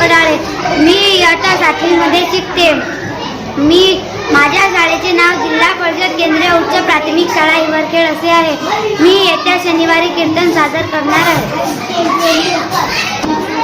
कडाळे मी इयत्ता सातवीमध्ये शिकते. मी माझ्या शाळेचे नाव जिल्हा परिषद केंद्रीय उच्च प्राथमिक शाळा हिवरखेड असे आहे. मी येत्या शनिवारी कीर्तन सादर करणार आहे.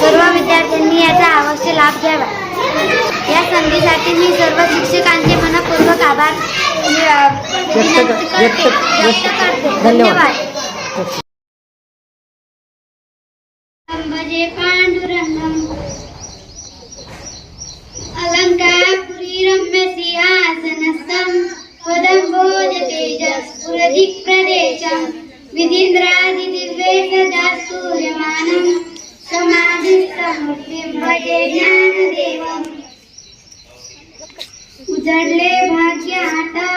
सर्व विद्यार्थ्यांनी याचा अवश्य लाभ घ्यावा. या संधीसाठी मी सर्व शिक्षकांचे मनपूर्वक आभार व्यक्त करते. धन्यवाद. धन्यवाद. सिंहासनस्थं पदम्बोज तेजस्फुरदिक्प्रदेशं विधीन्द्रादिदिव्ये सदा सूर्यमानं। समाधिस्थमूर्तिं भजे ज्ञानदेवम्। उजडले भाग्य आता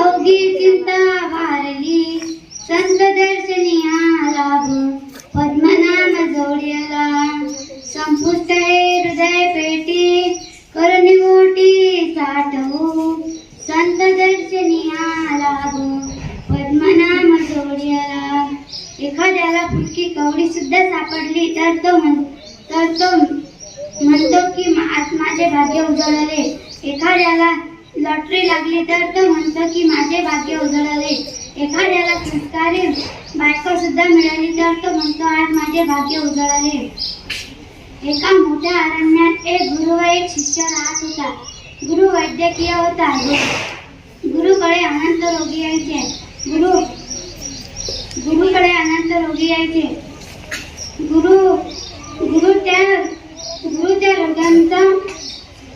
अवघी चिंता वारली संत दर्शनिया लाभ पद्मनाम जोड्याला। संपुष्ट हृदय पेटी करणी मोठी साठवू संत दर्शनिया लाभ पद्मनाम जोड्याला एखाद्याला फुटकी कवडी सुद्धा सापडली तर तो म्हण तर तो म्हणतो की आज माझे भाग्य उजळले एखाद्याला लॉटरी लागली तर तो म्हणतो की माझे भाग्य उजळले एखाद्याला संस्कारी बायको सुद्धा मिळाली तर तो म्हणतो आज माझे भाग्य उजळले. एका मोठ्या अरण्यात एक गुरु व एक शिष्य राहत होता. गुरु वैद्यकीय होता. गुरुकडे अनंत रोगी यायचे. गुरु गुरुकडे अनंत रोगी यायचे गुरु गुरु त्या गुरु त्या रोगांचा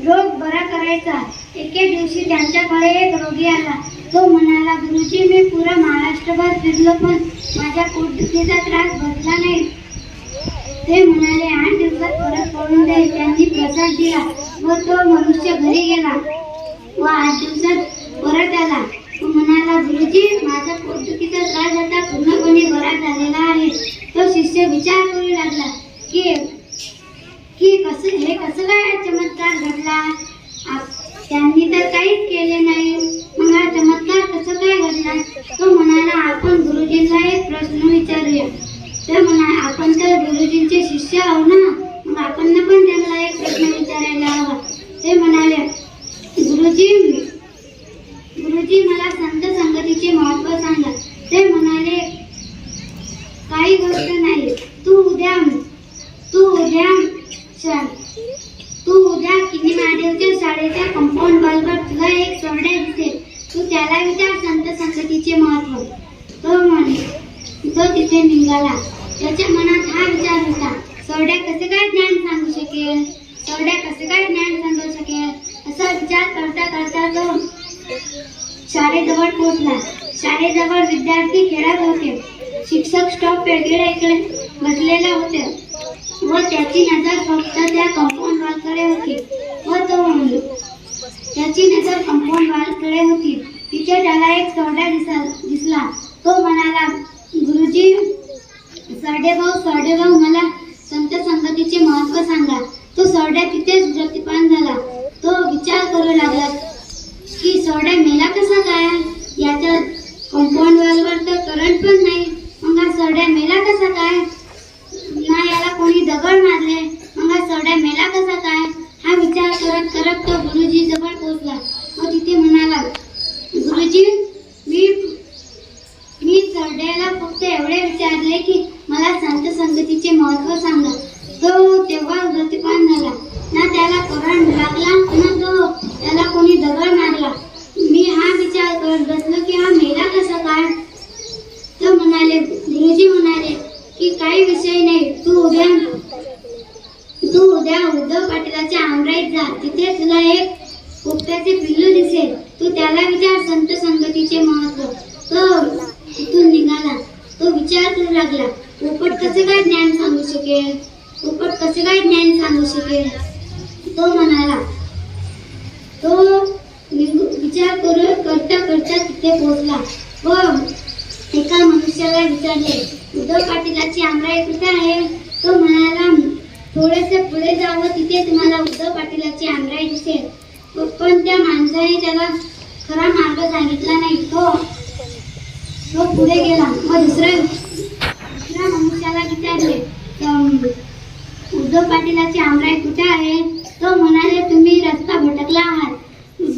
रोग बरा करायचा. एके दिवशी त्यांच्याकडे एक रोगी आला. तो म्हणाला गुरुजी मी पुरा महाराष्ट्रभर फिरलो पण माझ्या पोटदुखीचा त्रास बसला नाही. ते म्हणाले आठ दिवसात परत पडून दे त्यांनी प्रसाद दिला. व तो मनुष्य घरी गेला व आठ दिवसात परत आला. तो म्हणाला गुरुजी माझा पोटदुखीचा त्रास आता पूर्णपणे बरा झालेला आहे. तो शिष्य विचार करू लागला की की कसं हे कसं काय चमत्कार घडला? त्यांनी तर काहीच केले नाही. मग हा चमत्कार कसं काय घडला? तो म्हणाला आपण गुरुजींना एक प्रश्न विचारूया. तर म्हणा आपण तर गुरुजींचे शिष्य आहो ना मग आपण पण त्यांना एक प्रश्न विचारायला हवा. ते म्हणाले गुरुजी मला संत संगतीचे महत्त्व सांगा ते म्हणाले काही गोष्ट नाही तू उद्या तू उद्या चल तू उद्या किनी महादेवच्या शाळेच्या कंपाऊंड वॉलवर तुला एक सोरड्या दिसेल तू त्याला विचार संत संगतीचे महत्त्व तो म्हणे तो तिथे निघाला त्याच्या मनात हा आता होता सोरड्या कसे काय ज्ञान सांगू शकेल? सोरड्या कसे काय ज्ञान सांगू शकेल? असा विचार करता करता तो शाळेजवळ पोहोचला. शाळेजवळ विद्यार्थी खेळत होते. शिक्षक स्टॉप वेगळे इकडे बसलेले होते. व त्याची नजर फक्त त्या कंपाऊंड वॉलकडे होती. व तो म्हणलो त्याची नजर कंपाऊंड वॉलकडे होती. तिथे त्याला एक सोडा दिसा दिसला. तो म्हणाला गुरुजी सरडे भाऊ सरडे भाऊ मला संत संगतीचे महत्त्व सांगा. तो सरड्या तिथेच व्रतिपान झाला. तो विचार करू लागला की सोड्या मेला कसा काय? याच्या कंपाऊंड वॉलवर तर करंट पण नाही. मग हा सरड्या मेला कसा काय ना याला कोणी दगड मारले मग हा सोड्या मेला कसा काय हा विचार करत करत तो गुरुजी जवळ पोहोचला व तिथे म्हणाला गुरुजी मी मी सरड्याला फक्त एवढे विचारले की मला संत संगतीचे महत्त्व सांगा तो तेव्हा प्रतिपान झाला ना त्याला करंट लागला ना तो त्याला कोणी दगड मारला मी हा विचार की हा मेला कसा काय? तो म्हणाले गुरुजी म्हणाले की काही विषय नाही तू उद्या तू उद्या उद्धव पाटीलाच्या आमराईत जा. तिथे तुला एक पोपट्याचे पिल्लू दिसेल. तू त्याला विचार संत संगतीचे महत्त्व. तो तिथून निघाला. तो विचार करू लागला. पोपट कसे काय ज्ञान सांगू शकेल? पोपट कसे काय ज्ञान सांगू शकेल? तो म्हणाला तो निघू- विचार करून करता करता तिथे पोहोचला व एका मनुष्याला विचारले उद्धव पाटीलाची आमराई कुठे आहे? तो म्हणाला थोडेसे पुढे जावं तिथे तुम्हाला उद्धव पाटीलाची आमराई दिसेल. पण त्या माणसाने त्याला खरा मार्ग सांगितला नाही. तो तो पुढे गेला. व दुसऱ्या दुसऱ्या मनुष्याला विचारले उद्धव पाटीलाची आमराई कुठे आहे? तो म्हणाले तुम्ही रस्ता भटकला आहात.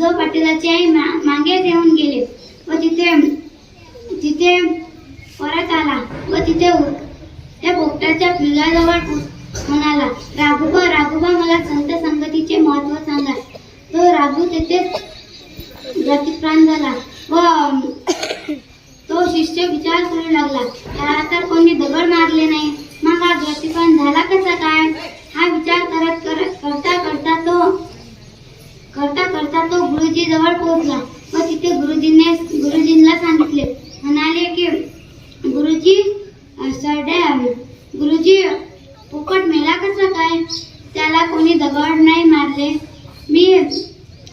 उद्धव पाटीलाची आई मा- मागे येऊन गेले व तिथे तिथे परत आला व तिथे त्या पोपटाच्या पिल्लाजवळ म्हणाला राघोबा राघोबा मला संत संगतीचे महत्त्व सांगा. तो राघू तेथेच गतिप्राण झाला व तो शिष्य विचार करू लागला त्याला तर कोणी दगड मारले नाही. मग हा झाला कसा काय? हा विचार करत करत करता करता तो करता करता तो गुरुजी जवळ पोहोचला. व तिथे गुरुजीने गुरु सांगितले म्हणाले की गुरुजी अ, सरड्या गुरुजी पोपट मेला कसा काय त्याला कोणी दगड नाही मारले मी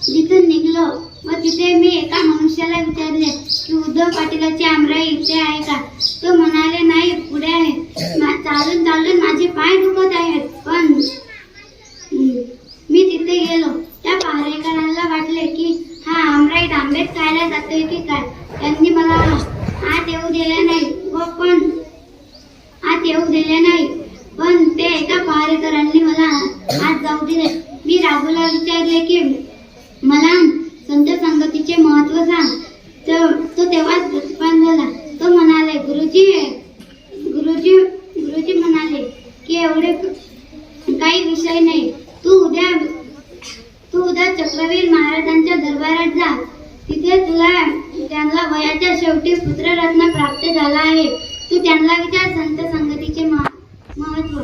तिथून निघलो व तिथे मी एका मनुष्याला विचारले की उद्धव पाटीलाची आमराई इथे आहे का तो म्हणाले नाही पुढे आहे मा- चालून चालून माझे पाय दुखत आहेत पण हम्म, मी तिथे गेलो त्या पहारेकरांना वाटले की हा आमराईत आंबेत खायला जातोय की काय त्यांनी मला आत येऊ दिले नाही व पण आत येऊ दिले नाही पण ते एका पहारेकरांनी मला आत जाऊ दिले मी राघूला विचारले की मला संत सांग तो तेव्हाच प्रतिपान झाला तो म्हणाले गुरुजी गुरुजी गुरुजी म्हणाले की एवढे काही विषय नाही. तू उद्या तू उद्या चक्रवीर महाराजांच्या दरबारात जा. तिथे तुला त्यांना वयाच्या शेवटी पुत्ररत्न प्राप्त झाला आहे. तू त्यांना विचार संत संगतीचे महत्त्व.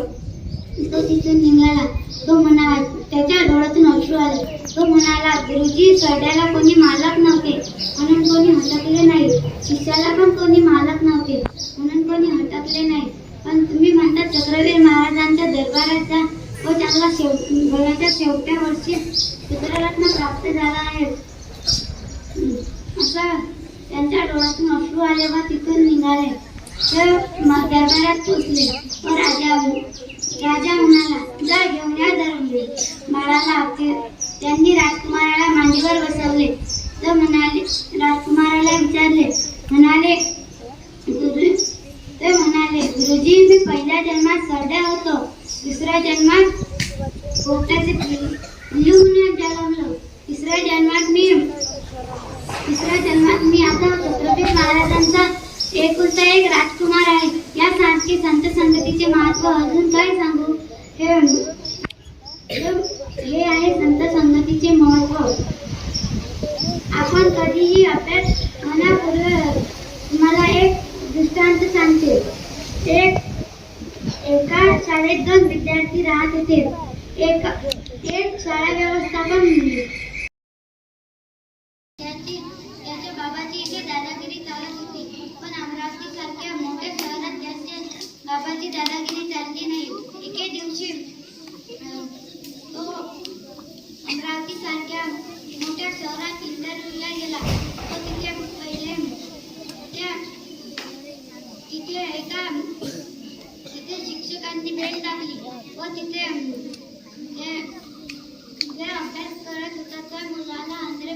तो तिथून निघाला. तो म्हणाला त्याच्या डोळ्यातून अश्रू आले. म्हणाला गुरुजी सरड्याला कोणी मालक नव्हते. म्हणून कोणी हटकले नाही. शिष्याला पण कोणी मालक नव्हते. म्हणून कोणी हटकले नाही. पण तुम्ही म्हणता चक्रवीर महाराजांच्या दरबारात जा. व त्यांना शेव वयाच्या शेवट्या वर्षी चित्ररत्न प्राप्त झाला आहे. असं त्यांच्या डोळ्यातून अश्रू आले व तिथून निघाले. ते दरबारात पोचले व राजा राजा म्हणाला जा घेऊन या दरवले बाळाला ते त्यांनी राजकुमाराला मांडीवर बसवले. तर म्हणाले राजकुमाराला विचारले म्हणाले गुरु ते म्हणाले गुरुजी मी पहिल्या जन्मात सरड्या होतो. दुसऱ्या जन्मात पोपटाचे पिल्लू म्हणून जन्मलो तिसऱ्या जन्मात मी तिसऱ्या जन्मात मी आता छत्रपती महाराजांचा एकुलता एक राजकुमार आहे. यासारखे संत संगतीचे महत्त्व अजून काय सांगू? हे हे- आहे संत संगतीचे महत्त्व. आपण कधीही अभ्यास होण्यापूर्वी तुम्हाला एक दृष्टांत सांगते. एक एका शाळेत दोन विद्यार्थी राहत होते. एक एक शाळा व्यवस्थापन त्याची त्याच्या बाबाची इथे दादागिरी चालत होती. पण अमरावती सारख्या मोठ्या शहरात त्याच्या बाबाची दादागिरी चालली नाही. एके दिवशी तो अमरावती सारख्या मोठ्या शहरात इंटरव्ह्यूला गेला तो तिथे पहिले. त्या तिथे एका तिथे शिक्षकांनी भेट टाकली व तिथे ते- अभ्यास करत होता. त्या मुलाला आंध्रे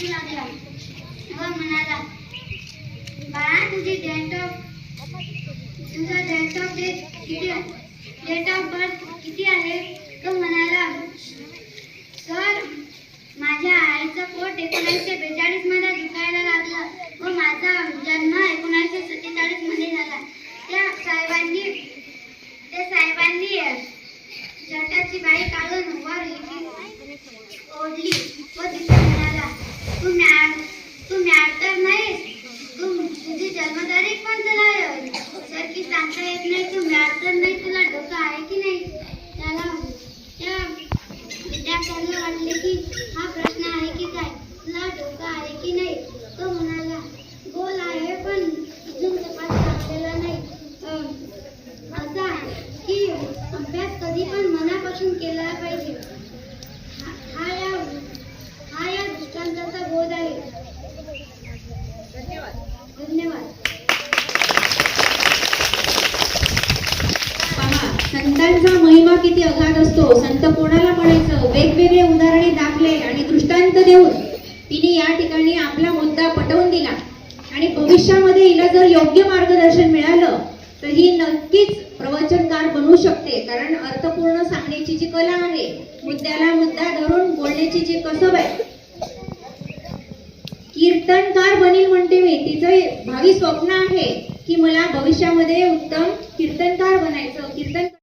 तो हसू लागला व म्हणाला बाळा तुझी डेट ऑफ तुझा डेट ऑफ डेट किती डेट ऑफ बर्थ किती आहे? तो म्हणाला सर माझ्या आईचं पोट एकोणीसशे बेचाळीसमध्ये दुखायला लागलं व माझा जन्म एकोणीसशे सत्तेचाळीसमध्ये झाला त्या साहेबांनी त्या साहेबांनी शर्टाची बाई काढून वर लिहिली ओढली व तिथे म्हणाला तू मॅड तू मॅड तर नाहीस तू तुझी जन्मतारीख पण तुला सर की सांगता येत नाही तू मॅड तर नाही तुला डोकं आहे की नाही त्याला त्या विद्यार्थ्यांना वाटले की हा प्रश्न आहे की काय तुला डोकं आहे की नाही तो म्हणाला गोल आहे पण अजून तपास लागलेला नाही अं, असा की अभ्यास कधी पण मनापासून केला पाहिजे. हा हा या हा या दृष्टांताचा बोध आहे. धन्यवाद. पहा संतांचा महिमा किती अगाध असतो. संत कोणाला म्हणायचं? वेगवेगळे उदाहरणे दाखले आणि दृष्टांत देऊन तिने या ठिकाणी आपला मुद्दा पटवून दिला. आणि भविष्यामध्ये हिला जर योग्य मार्गदर्शन मिळालं तर ही नक्कीच प्रवचनकार बनू शकते. कारण अर्थपूर्ण सांगण्याची जी कला आहे मुद्द्याला मुद्दा धरून बोलण्याची जी कसब आहे कीर्तनकार बनील म्हणते मी. तिचं भावी स्वप्न आहे की मला भविष्यामध्ये उत्तम कीर्तनकार बनायचं कीर्तन